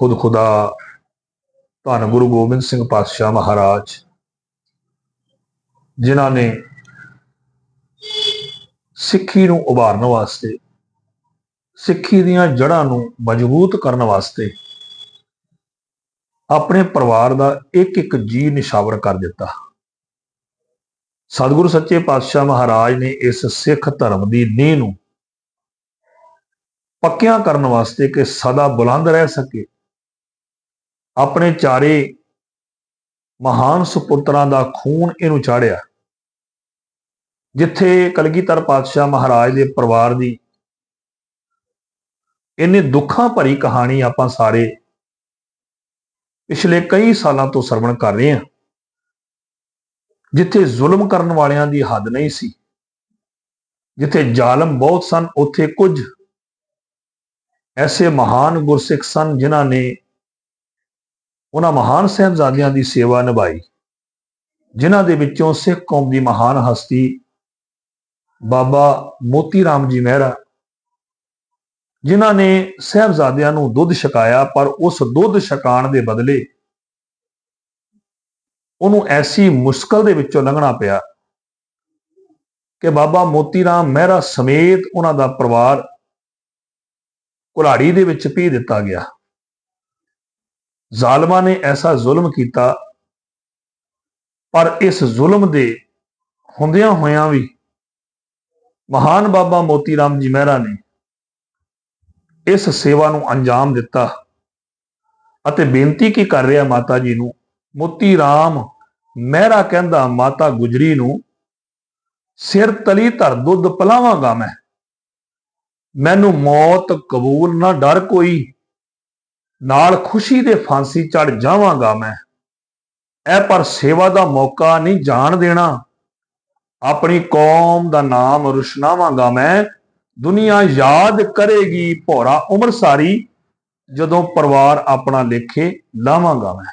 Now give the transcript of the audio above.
ਖੁਦ ਖੁਦਾ ਧੰਨ ਗੁਰੂ ਗੋਬਿੰਦ ਸਿੰਘ ਪਾਤਸ਼ਾਹ ਮਹਾਰਾਜ, ਜਿਨ੍ਹਾਂ ਨੇ ਸਿੱਖੀ ਨੂੰ ਉਭਾਰਨ ਵਾਸਤੇ, ਸਿੱਖੀ ਦੀਆਂ ਜੜ੍ਹਾਂ ਨੂੰ ਮਜ਼ਬੂਤ ਕਰਨ ਵਾਸਤੇ ਆਪਣੇ ਪਰਿਵਾਰ ਦਾ ਇੱਕ ਇੱਕ ਜੀ ਨਿਸ਼ਾਵਰ ਕਰ ਦਿੱਤਾ। ਸਤਿਗੁਰੂ ਸੱਚੇ ਪਾਤਸ਼ਾਹ ਮਹਾਰਾਜ ਨੇ ਇਸ ਸਿੱਖ ਧਰਮ ਦੀ ਨੀਂਹ ਨੂੰ ਪੱਕਿਆਂ ਕਰਨ ਵਾਸਤੇ ਕਿ ਸਦਾ ਬੁਲੰਦ ਰਹਿ ਸਕੇ। ਆਪਣੇ ਚਾਰੇ ਮਹਾਨ ਸੁਪੁੱਤਰਾਂ ਦਾ ਖੂਨ ਇਹਨੂੰ ਚਾੜਿਆ। ਜਿੱਥੇ ਕਲਗੀਧਰ ਪਾਤਸ਼ਾਹ ਮਹਾਰਾਜ ਦੇ ਪਰਿਵਾਰ ਦੀ ਇੰਨੇ ਦੁੱਖਾਂ ਭਰੀ ਕਹਾਣੀ ਆਪਾਂ ਸਾਰੇ ਪਿਛਲੇ ਕਈ ਸਾਲਾਂ ਤੋਂ ਸਰਵਣ ਕਰ ਰਹੇ ਹਾਂ, ਜਿੱਥੇ ਜ਼ੁਲਮ ਕਰਨ ਵਾਲਿਆਂ ਦੀ ਹੱਦ ਨਹੀਂ ਸੀ, ਜਿੱਥੇ ਜ਼ਾਲਮ ਬਹੁਤ ਸਨ, ਉੱਥੇ ਕੁਝ ਐਸੇ ਮਹਾਨ ਗੁਰਸਿੱਖ ਸਨ ਜਿਨ੍ਹਾਂ ਨੇ ਉਹਨਾਂ ਮਹਾਨ ਸਹਿਬਜ਼ਾਦਿਆਂ ਦੀ ਸੇਵਾ ਨਿਭਾਈ, ਜਿਨ੍ਹਾਂ ਦੇ ਵਿੱਚੋਂ ਸਿੱਖ ਕੌਮ ਦੀ ਮਹਾਨ ਹਸਤੀ ਬਾਬਾ ਮੋਤੀ ਰਾਮ ਜੀ ਮਹਿਰਾ, ਜਿਨ੍ਹਾਂ ਨੇ ਸਹਿਬਜ਼ਾਦਿਆਂ ਨੂੰ ਦੁੱਧ ਛਕਾਇਆ, ਪਰ ਉਸ ਦੁੱਧ ਛਕਾਣ ਦੇ ਬਦਲੇ ਉਹਨੂੰ ਐਸੀ ਮੁਸ਼ਕਲ ਦੇ ਵਿੱਚੋਂ ਲੰਘਣਾ ਪਿਆ ਕਿ ਬਾਬਾ ਮੋਤੀ ਰਾਮ ਮਹਿਰਾ ਸਮੇਤ ਉਹਨਾਂ ਦਾ ਪਰਿਵਾਰ ਕੁਲਾੜੀ ਦੇ ਵਿੱਚ ਪੀ ਦਿੱਤਾ ਗਿਆ। ਜ਼ਾਲਮਾਂ ਨੇ ਐਸਾ ਜ਼ੁਲਮ ਕੀਤਾ, ਪਰ ਇਸ ਜ਼ੁਲਮ ਦੇ ਹੁੰਦਿਆਂ ਹੋਇਆਂ ਵੀ ਮਹਾਨ ਬਾਬਾ ਮੋਤੀ ਰਾਮ ਜੀ ਮਹਿਰਾ ਨੇ ਇਸ ਸੇਵਾ ਨੂੰ ਅੰਜਾਮ ਦਿੱਤਾ ਅਤੇ ਬੇਨਤੀ ਕੀ ਕਰ ਰਿਹਾ ਮਾਤਾ ਜੀ ਨੂੰ? ਮੋਤੀ ਰਾਮ ਮਹਿਰਾ ਕਹਿੰਦਾ, ਮਾਤਾ ਗੁਜਰੀ ਨੂੰ ਸਿਰ ਤਲੀ ਧਰ ਦੁੱਧ ਪਲਾਵਾਂਗਾ ਮੈਂ। ਮੈਨੂੰ ਮੌਤ ਕਬੂਲ ਨਾ ਡਰ ਕੋਈ। ਨਾਲ ਖੁਸ਼ੀ ਦੇ ਫਾਂਸੀ ਚੜ ਜਾਵਾਂਗਾ ਮੈਂ। ਇਹ ਪਰ ਸੇਵਾ ਦਾ ਮੌਕਾ ਨਹੀਂ ਜਾਣ ਦੇਣਾ। ਆਪਣੀ ਕੌਮ ਦਾ ਨਾਮ ਰੁਸ਼ਨਾਵਾਂਗਾ ਮੈਂ। ਦੁਨੀਆ ਯਾਦ ਕਰੇਗੀ ਭੋਰਾ ਉਮਰ ਸਾਰੀ। ਜਦੋਂ ਪਰਿਵਾਰ ਆਪਣਾ ਲੇਖੇ ਲਾਵਾਂਗਾ ਮੈਂ।